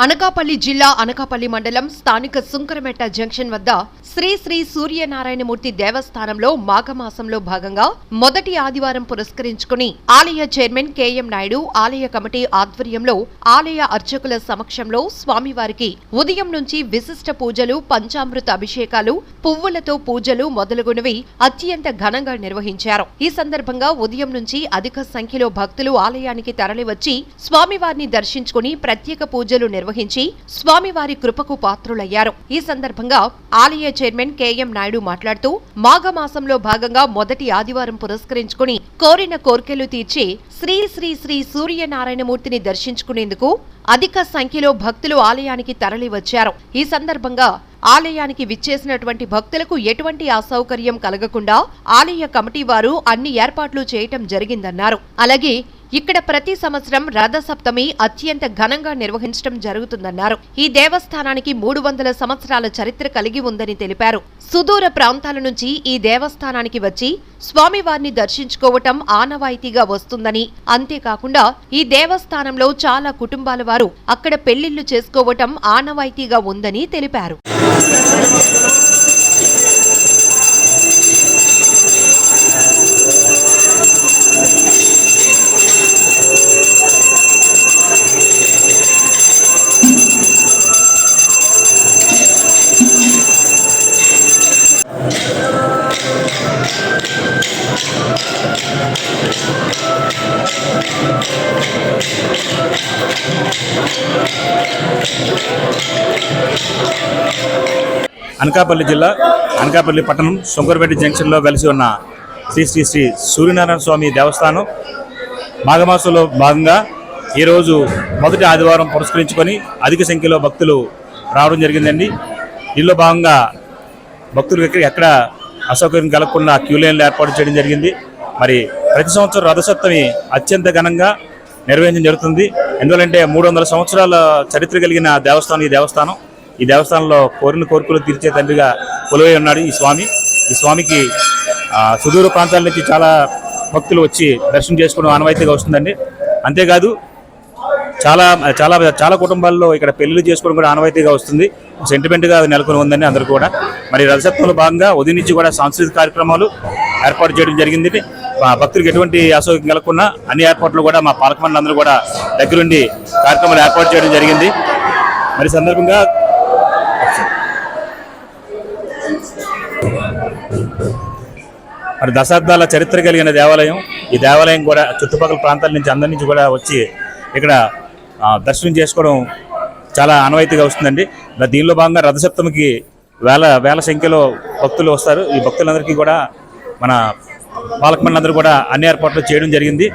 అనకాపల్లి జిల్లా అనకాపల్లి మండలం స్థానిక సుంకరమెట్ట జంక్షన్ వద్ద శ్రీ శ్రీ సూర్యనారాయణమూర్తి దేవస్థానంలో మాఘమాసంలో భాగంగా మొదటి ఆదివారం పురస్కరించుకుని ఆలయ చైర్మన్ కెఎం నాయుడు ఆలయ కమిటీ ఆధ్వర్యంలో ఆలయ అర్చకుల సమక్షంలో స్వామివారికి ఉదయం నుంచి విశిష్ట పూజలు పంచామృత అభిషేకాలు పువ్వులతో పూజలు మొదలగునవి అత్యంత ఘనంగా నిర్వహించారు. ఈ సందర్భంగా ఉదయం నుంచి అధిక సంఖ్యలో భక్తులు ఆలయానికి తరలివచ్చి స్వామివారిని దర్శించుకుని ప్రత్యేక పూజలు నిర్వహించి స్వామివారి కృపకు పాత్రులయ్యారు. ఈ సందర్భంగా ఆలయ చైర్మన్ కేఎం నాయుడు మాట్లాడుతూ మాఘమాసంలో భాగంగా మొదటి ఆదివారం పురస్కరించుకుని కోరిన కోర్కెలు తీర్చి శ్రీ శ్రీ శ్రీ సూర్యనారాయణమూర్తిని దర్శించుకునేందుకు అధిక సంఖ్యలో భక్తులు ఆలయానికి తరలి వచ్చారు ఈ సందర్భంగా ఆలయానికి విచ్చేసినటువంటి భక్తులకు ఎటువంటి అసౌకర్యం కలగకుండా ఆలయ కమిటీ వారు అన్ని ఏర్పాట్లు చేయటం జరిగిందన్నారు. అలాగే ఇక్కడ ప్రతి సంవత్సరం రథసప్తమి అత్యంత ఘనంగా నిర్వహించడం జరుగుతుందన్నారు. ఈ దేవస్థానానికి మూడు వందల సంవత్సరాల చరిత్ర కలిగి ఉందని తెలిపారు. సుదూర ప్రాంతాల నుంచి ఈ దేవస్థానానికి వచ్చి స్వామివారిని దర్శించుకోవటం ఆనవాయితీగా వస్తుందని అంతేకాకుండా ఈ దేవస్థానంలో చాలా కుటుంబాల వారు అక్కడ పెళ్ళిళ్ళు చేసుకోవటం ఆనవాయితీగా ఉందని తెలిపారు. అనకాపల్లి జిల్లా అనకాపల్లి పట్టణం శంకరపేట జంక్షన్లో కలిసి ఉన్న శ్రీ శ్రీ శ్రీ సూర్యనారాయణ స్వామి దేవస్థానం మాఘమాసంలో భాగంగా ఈరోజు మొదటి ఆదివారం పురస్కరించుకొని అధిక సంఖ్యలో భక్తులు రావడం జరిగిందండి. దీనిలో భాగంగా భక్తులు ఎక్కడ ఎక్కడ అసౌకర్యం కలగకుండా క్యూ లైన్లు ఏర్పాటు చేయడం జరిగింది. మరి ప్రతి సంవత్సరం రథసప్తమి అత్యంత ఘనంగా నిర్వహించడం జరుగుతుంది. ఎందువలంటే మూడు వందల సంవత్సరాల చరిత్ర కలిగిన దేవస్థానం ఈ దేవస్థానం. ఈ దేవస్థానంలో కోరిన కోరికలు తీర్చే తండ్రిగా కొలువై ఉన్నాడు ఈ స్వామి. ఈ స్వామికి సుదూర ప్రాంతాల నుంచి చాలా భక్తులు వచ్చి దర్శనం చేసుకోవడం ఆనవాయితీగా వస్తుందండి. అంతేకాదు చాలా చాలా చాలా కుటుంబాల్లో ఇక్కడ పెళ్ళిళ్ళు చేసుకోవడం కూడా ఆనవాయితీగా వస్తుంది. సెంటిమెంట్గా నెలకొని ఉందని అందరూ కూడా. మరి రథసప్తంలో భాగంగా ఉదయం నుంచి కూడా సాంస్కృతిక కార్యక్రమాలు ఏర్పాటు చేయడం జరిగింది. మా భక్తులకు ఎటువంటి అసౌకర్యం కలగకుండా అన్ని ఏర్పాట్లు కూడా మా పాలకమండలందరూ కూడా దగ్గరుండి కార్యక్రమాలు ఏర్పాటు చేయడం జరిగింది. మరి సందర్భంగా మరి దశాబ్దాల చరిత్ర కలిగిన దేవాలయం ఈ దేవాలయం కూడా చుట్టుపక్కల ప్రాంతాల నుంచి అందరి నుంచి కూడా వచ్చి ఇక్కడ దర్శనం చేసుకోవడం చాలా ఆనవాయితీగా వస్తుందండి. దీనిలో భాగంగా రథసప్తమికి వేల వేల సంఖ్యలో భక్తులు వస్తారు. ఈ భక్తులందరికీ కూడా మన పాలకమండలందరూ కూడా అన్ని ఏర్పాట్లు చేయడం జరిగింది.